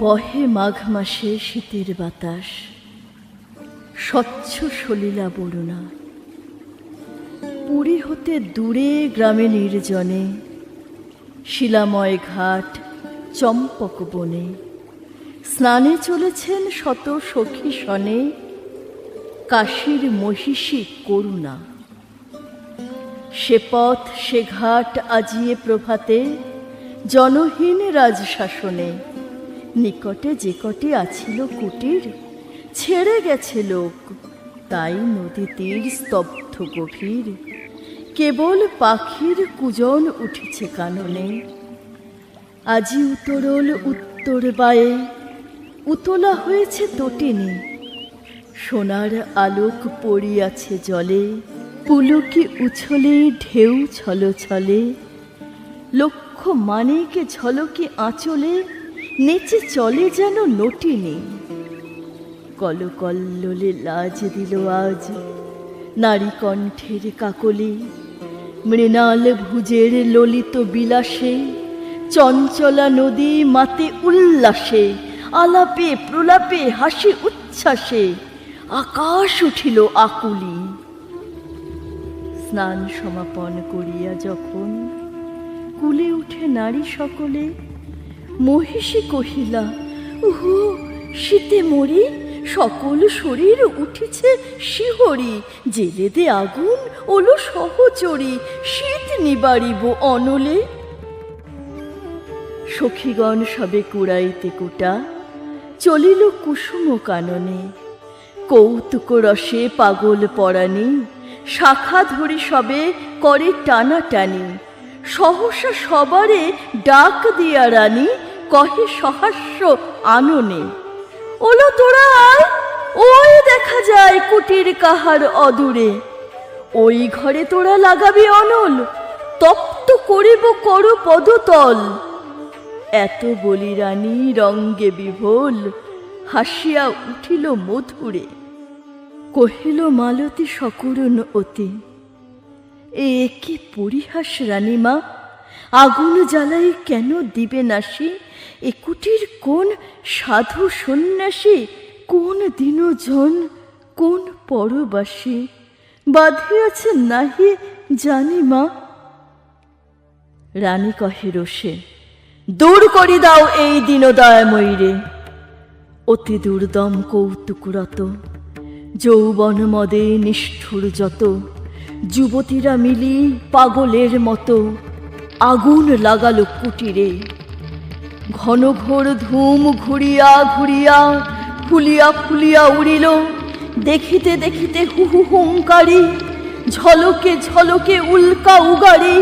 বহে মাঘ মাসে শীতের বাতাস। স্বচ্ছ সলিলা বরুণা। পুরী হতে দূরে গ্রামে নির্জনে। শিলাময় ঘাট, চম্পক বনে। স্নানে চলেছেন শত সখী সনে। কাশীর মহিষী করুণা। সে পথ, সে ঘাট আজিয়ে প্রভাতে। জনহীন রাজশাসনে। নিকটে যে কটি আছিল কুটির, ছেড়ে গেছে লোক। তাই নদী তীর স্তব্ধ গভীর। কেবল পাখির কুজন উঠেছে কাননে। আজি উতরল উত্তর বায়ে, উতলা হয়েছে তটিনী। সোনার আলোক পড়িয়াছে জলে, পুলকি উছলে ঢেউ ছল ছলে লক্ষ মানিকে ঝলকে আঁচলে নেচে চলে যেন নটিনী কলকল্লোলে লাজ দিল আজ, নারী কণ্ঠের কাকলি, মৃণাল ভুজের ললিত বিলাসে, চঞ্চলা নদী মাতে উল্লাসে, আলাপে প্রলাপে হাসি উচ্ছ্বাসে, আকাশ উঠিল আকুলি। স্নান সমাপন করিয়া যখন কুলে উঠে নারী সকলে মহিষী কহিলা, উহু, শীতে মরি সকল শরীর উঠেছে শিহরি জেলে দে আগুন ওলো সহচরি, শীত নিবারিব অনলে। সখীগণ সবে কুড়াইতে কুটা, চলিল কুসুম কাননে। কৌতুক রসে পাগল পরাণী, শাখা ধরি সবে করে টানা টানি সহসা সবারে ডাক দিয়া রানী কহে সহাস্য আননে ওলো তোরা ওই দেখা যায় কুটির কাহার অদূরে। ওই ঘরে তোরা লাগাবি অনল, তপ্ত করিব করু পদতল। এত বলি রানী, রঙ্গে বিভোল, হাসিয়া উঠিল মধুরে। কহিল, মালতী সকরুণ অতি। এ কি পরিহাস রানীমা আগুন জ্বালাই কেন দিবে নাসি এ কুটির কোন সাধু সন্ন্যাসী? কোন দিনজন? কোন পরবাসী? বাঁধিয়াছে নাহি জানি মা। রানী কহে রোষে, দূর করি দাও এই দিনদয় ময়ূরে অতি দুর্দম কৌতুকরত, যৌবন মদে নিষ্ঠুর যত, যুবতীরা মিলি পাগলের মতো। আগুন লাগালো কুটিরে। ঘন ঘোর ধূম ঘুরিয়া ঘুরিয়া ফুলিয়া ফুলিয়া উড়িল। দেখিতে দেখিতে হুহু হুঙ্কারি, ঝলকে ঝলকে উল্কা উগারি,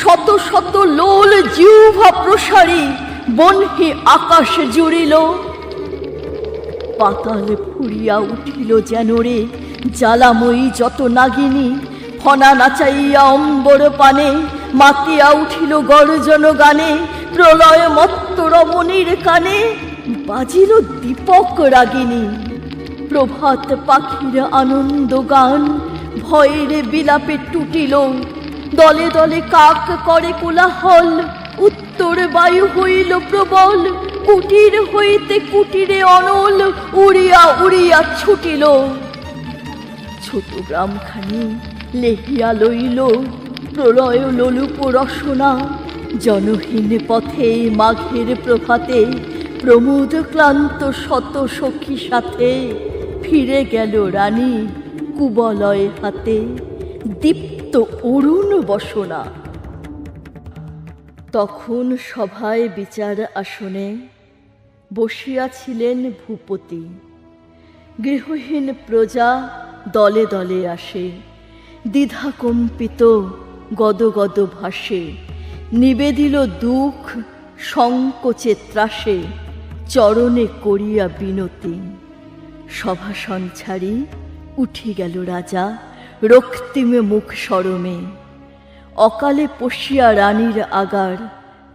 শত শত লোল জিহ্বা প্রসারী, বনহি আকাশ জুড়িল। পাতাল ফুরিয়া উঠিল যেন রে, জ্বালাময়ী যত নাগিনী, ফনা নাচাইয়া অম্বর পানে মাতিয়া উঠিল গর্জন গানে, প্রলয় মত্ত রমণীর কানে, বাজিল দীপক রাগিনী। প্রভাত পাখির আনন্দ গান, ভয়ের বিলাপে টুটিল। দলে দলে কাক করে কোলাহল, উত্তর বায়ু হইল প্রবল। কুটির হইতে কুটিরে অনল, উড়িয়া উড়িয়া ছুটিল। ছোট গ্রামখানি লেহিয়া লইল। প্রলয় লোলুপ রসনা, জনহীন পথে মাঘের প্রভাতে, প্রমোদ ক্লান্ত শত সখী সাথে, ফিরে গেল রানী কুবলয় হাতে, দীপ্ত অরুণ বসনা। তখন সভায় বিচার আসনে বসিয়াছিলেন ভূপতি। গৃহহীন প্রজা দলে দলে আসে, দ্বিধাকম্পিত গদগদ ভাসে, নিবেদিল দুঃখ সংকোচে ত্রাসে, চরণে করিয়া বিনতি। সভাসন ছাড়ি উঠি গেল রাজা রক্তিমে মুখ সরমে। অকালে পশিয়া রানীর আগার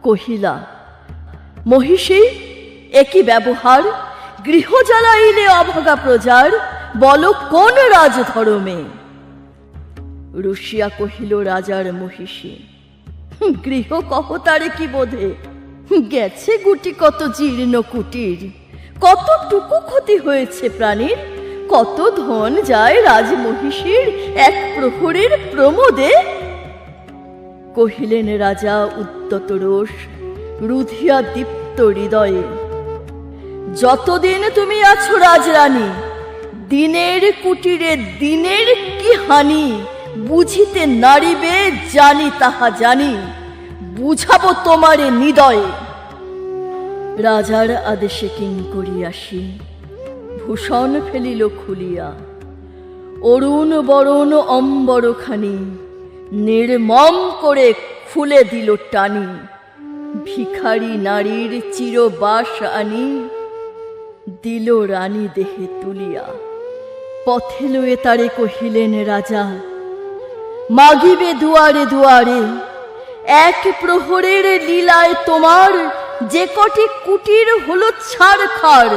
কহিলা, মহিষী একই ব্যবহার? গৃহ জ্বালাইলে অভাগা প্রজার, বল কোন রাজধর্মে? রুশিয়া কহিল, রাজার মহিষী গৃহ কহ তারে কি বোধে? গেছে গুটি কত জীর্ণ কুটির। কতটুকু ক্ষতি হয়েছে প্রাণীর? কত ধন যায় রাজমহিষীর এক প্রহরের প্রমোদে? কহিলেন, রাজা উদ্যত রোষ, রুধিয়া দীপ্ত হৃদয়ে, যতদিন তুমি আছো রাজরানী, দিনের কুটিরে দিনের কি হানি? বুঝিতে নারিবে, জানি তাহা জানি। বুঝাবো তোমারে নিদয়ে। রাজার আদেশে কিং করিয়াসি ভূষণ ফেলিল খুলিয়া। অরুণ বরণ অম্বরখানি নির্মম করে খুলে দিল টানি। ভিখারি নারীর চিরবাস আনি। দিল রানী দেহে তুলিয়া। পথে লয়ে তারে কহিলেন রাজা মাগিবে দুয়ারে দুয়ারে, এক প্রহরের লীলায় তোমার যে কটি কুটির হলো ছাড় খাড়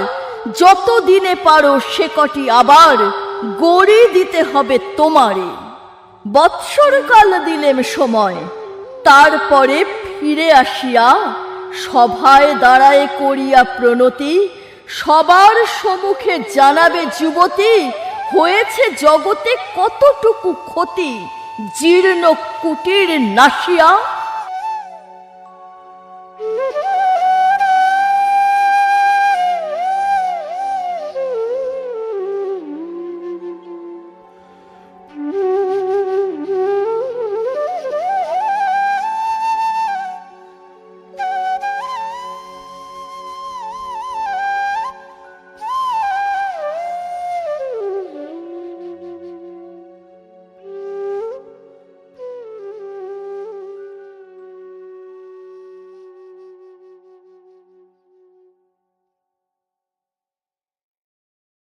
যত দিনে পারো সে কটি আবার গড়ি দিতে হবে তোমারে। বৎসর কাল দিলেম সময়, তারপরে ফিরে আসিয়া সভায় দাঁড়ায় করিয়া প্রণতি, সবার সম্মুখে জানাবে যুবতী, হয়েছে জগতে কতটুকু ক্ষতি। জীর্ণ কুটির নাশিয়া Mm-hmm.